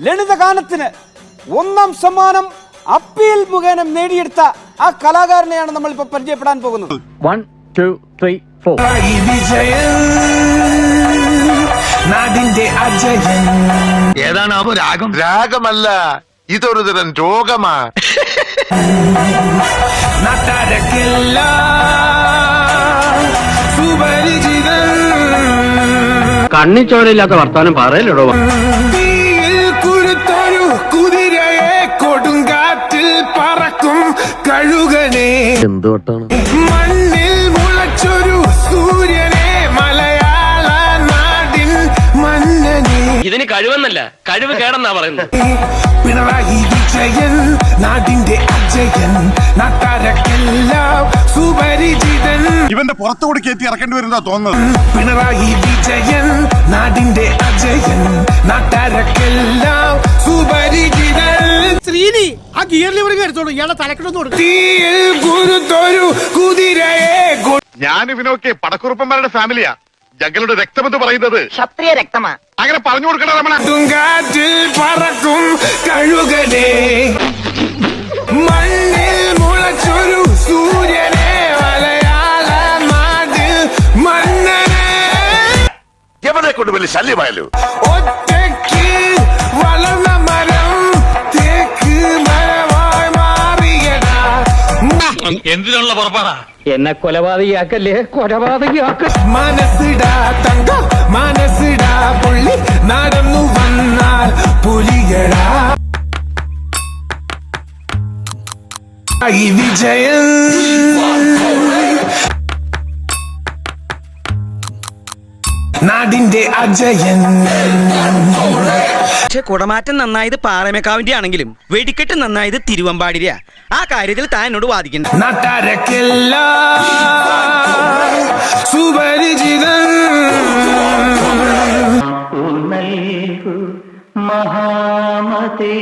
ലളിതഗാനത്തിന് ഒന്നാം സമ്മാനം അപ്പീൽ മുഖേന നേടിയെടുത്ത ആ കലാകാരനെയാണ് നമ്മൾ ഇപ്പൊ പരിചയപ്പെടാൻ പോകുന്നത്. വൺ ടു ത്രീ ഫോർ നാടിന്റെ അജയൻ. ഏതാണ് അപ്പൊ രാഗം? രാഗമല്ല ഇതൊരു തരം രോഗമാ. നാട്ടാരക്കില്ല സുപരിചിതൻ. കണ്ണിച്ചോരയില്ലാത്ത വർത്താനം പറയലോ തീയിൽ കുരുത്തൊരു കുതിരയെ കൊടുങ്കാറ്റിൽ പറക്കും കഴുകനെ. എന്തോട്ടാണ് മണ്ണിൽ മുളച്ചൊരു സൂര്യനെ മലയാള നാടിൻ മന്നനെ. ഇതിന് കഴിവെന്നല്ല കഴിവ് കേടെന്നാ പറയുന്നത്. പിണറായി വിജയൻ നാടിന്റെ അജയൻ നാട്ടാരക്കെല്ലാം സുപരിചിതൻ. ഇവന്റെ പുറത്തുകൂടി കയറ്റി ഇറക്കേണ്ടി വരുന്നതാ തോന്നുന്നത്. പിണറായി വിജയൻ നാടിന്റെ അജയൻ നാട്ടാരക്കെല്ലാം ഗിയർ ലിവറിംഗ് എടുത്തോളൂ ഇയാളെ കൊടുക്കും. ഞാൻ ഇവനൊക്കെ പടക്കുറുപ്പന്മാരുടെ ഫാമിലിയാ. ഞങ്ങളുടെ രക്തമെന്ന് പറയുന്നത്. ക്ഷത്രിയ രക്തമാ. അങ്ങനെ പറഞ്ഞു കൊടുക്കണ രമണ. തുങ്കാറ്റിൽ പറക്കും കഴുകനെ. മണ്ണിൽ മുളച്ചൊരു സൂര്യനെ വലയാള മന്നനെ എവനെ കൊണ്ട് വലിയ ശല്യമായല്ലോ. എന്തിനുള്ള പുറപ്പാടാ? എന്നെ കൊലപാതകയാക്കല്ലേ? കൊലപാതകിയാക്ക. മനസ്സിടാ തങ്കം മനസ്സിടാ പുള്ളി. നടന്നു വന്നാൽ പുലിയടാ. വിജയൻ. നാടിന്റെ അജയൻ. പക്ഷെ കുടമാറ്റം നന്നായത് പാറമേക്കാവിന്റെ ആണെങ്കിലും വെടിക്കെട്ട് നന്നായത് തിരുവമ്പാടിര ആ കാര്യത്തിൽ താൻ എന്നോട് വാദിക്കണ്ട. സുപരിചിതൻ. മഹാമതേ.